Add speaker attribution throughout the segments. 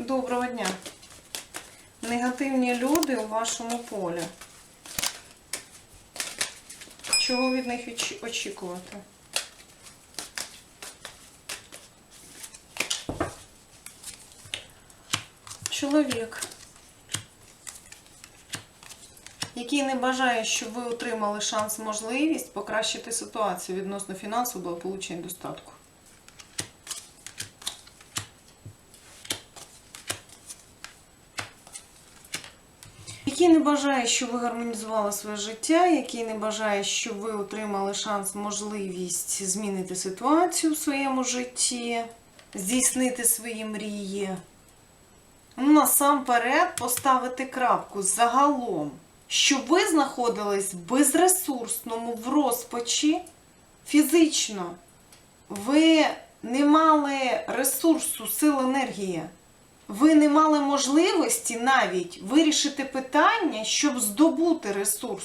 Speaker 1: Доброго дня. Негативні люди у вашому полі. Чого від них очікувати? Чоловік, який не бажає, щоб ви отримали шанс, можливість покращити ситуацію відносно фінансового благополуччя і достатку. Який не бажає, щоб ви гармонізували своє життя, який не бажає, щоб ви отримали шанс, можливість змінити ситуацію в своєму житті, здійснити свої мрії. Ну, Насамперед поставити крапку загалом, щоб ви знаходились в безресурсному, в розпачі фізично. Ви не мали ресурсу, сил енергії ви не мали можливості навіть вирішити питання, щоб здобути ресурс.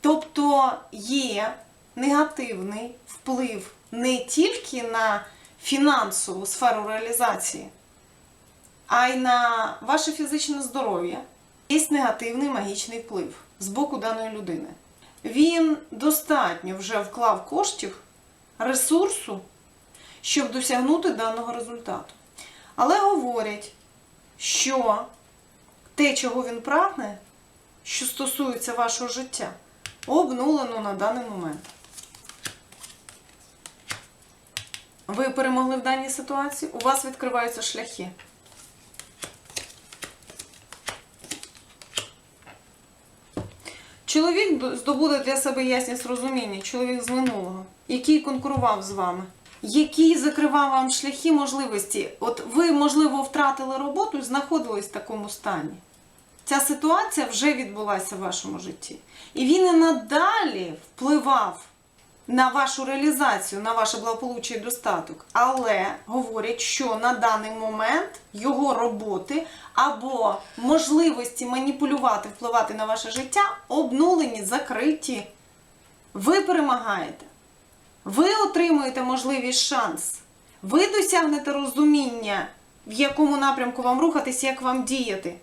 Speaker 1: Тобто є негативний вплив не тільки на фінансову сферу реалізації, а й на ваше фізичне здоров'я. Є негативний магічний вплив з боку даної людини. Він достатньо вже вклав коштів, ресурсу, щоб досягнути даного результату. Але говорять, що те, чого він прагне, що стосується вашого життя, обнулено на даний момент. Ви перемогли в даній ситуації, у вас відкриваються шляхи. Чоловік здобуде для себе ясність розуміння, чоловік з минулого, який конкурував з вами, який закривав вам шляхи можливості. От ви, можливо, втратили роботу і знаходились в такому стані. Ця ситуація вже відбулася в вашому житті. І він і надалі впливав на вашу реалізацію, на ваше благополуччя і достаток. Але говорять, що на даний момент його роботи або можливості маніпулювати, впливати на ваше життя обнулені, закриті. Ви перемагаєте. Ви отримуєте можливість шанс. Ви досягнете розуміння, в якому напрямку вам рухатись, як вам діяти.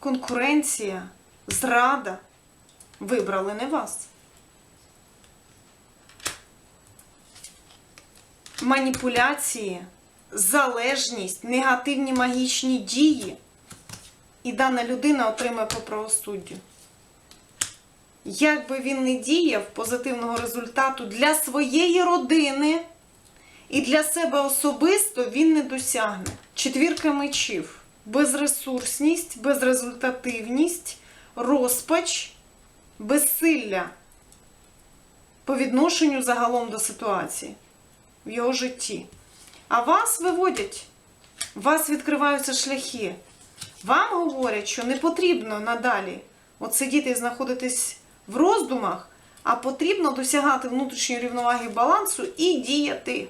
Speaker 1: Конкуренція, зрада вибрали не вас. Маніпуляції, залежність, негативні магічні дії. І дана людина отримає по правосуддю. Як би він не діяв позитивного результату для своєї родини і для себе особисто він не досягне. Четвірка мечів. Безресурсність, безрезультативність, розпач, безсилля по відношенню загалом до ситуації в його житті. А вас виводять, вас відкриваються шляхи. Вам говорять, що не потрібно надалі от сидіти і знаходитись в роздумах, а потрібно досягати внутрішньої рівноваги балансу і діяти.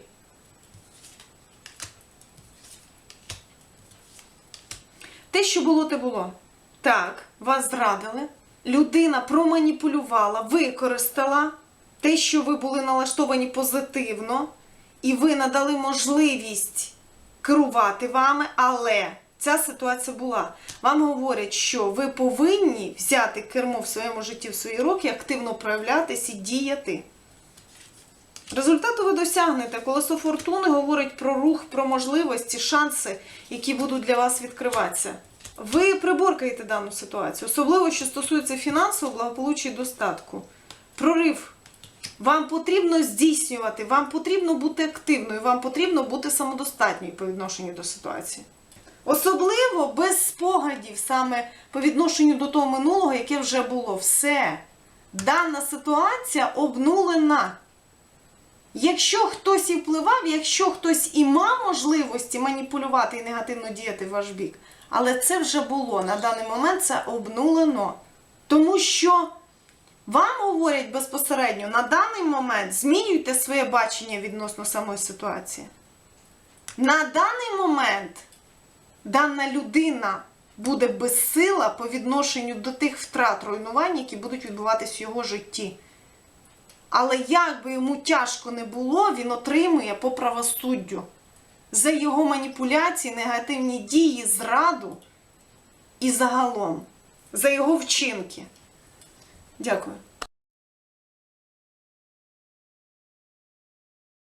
Speaker 1: Те, що було, те було. Так, вас зрадили. Людина проманіпулювала, використала те, що ви були налаштовані позитивно, і ви надали можливість керувати вами, але ця ситуація була. Вам говорять, що ви повинні взяти кермо в своєму житті в свої руки, активно проявлятись і діяти. Результату ви досягнете. Колесо фортуни говорить про рух, про можливості, шанси, які будуть для вас відкриватися. Ви приборкаєте дану ситуацію, особливо, що стосується фінансового благополуччя і достатку. Прорив. Вам потрібно здійснювати, вам потрібно бути активною, вам потрібно бути самодостатньою по відношенню до ситуації. Особливо без спогадів саме по відношенню до того минулого, яке вже було. Все. Дана ситуація обнулена. Якщо хтось і впливав, якщо хтось і мав можливості маніпулювати і негативно діяти в ваш бік, але це вже було на даний момент це обнулено. Тому що вам говорять безпосередньо на даний момент змінюйте своє бачення відносно самої ситуації. На даний момент дана людина буде безсила по відношенню до тих втрат руйнувань, які будуть відбуватись в його житті. Але як би йому тяжко не було, він отримує по правосуддю за його маніпуляції, негативні дії, зраду і загалом за його вчинки. Дякую.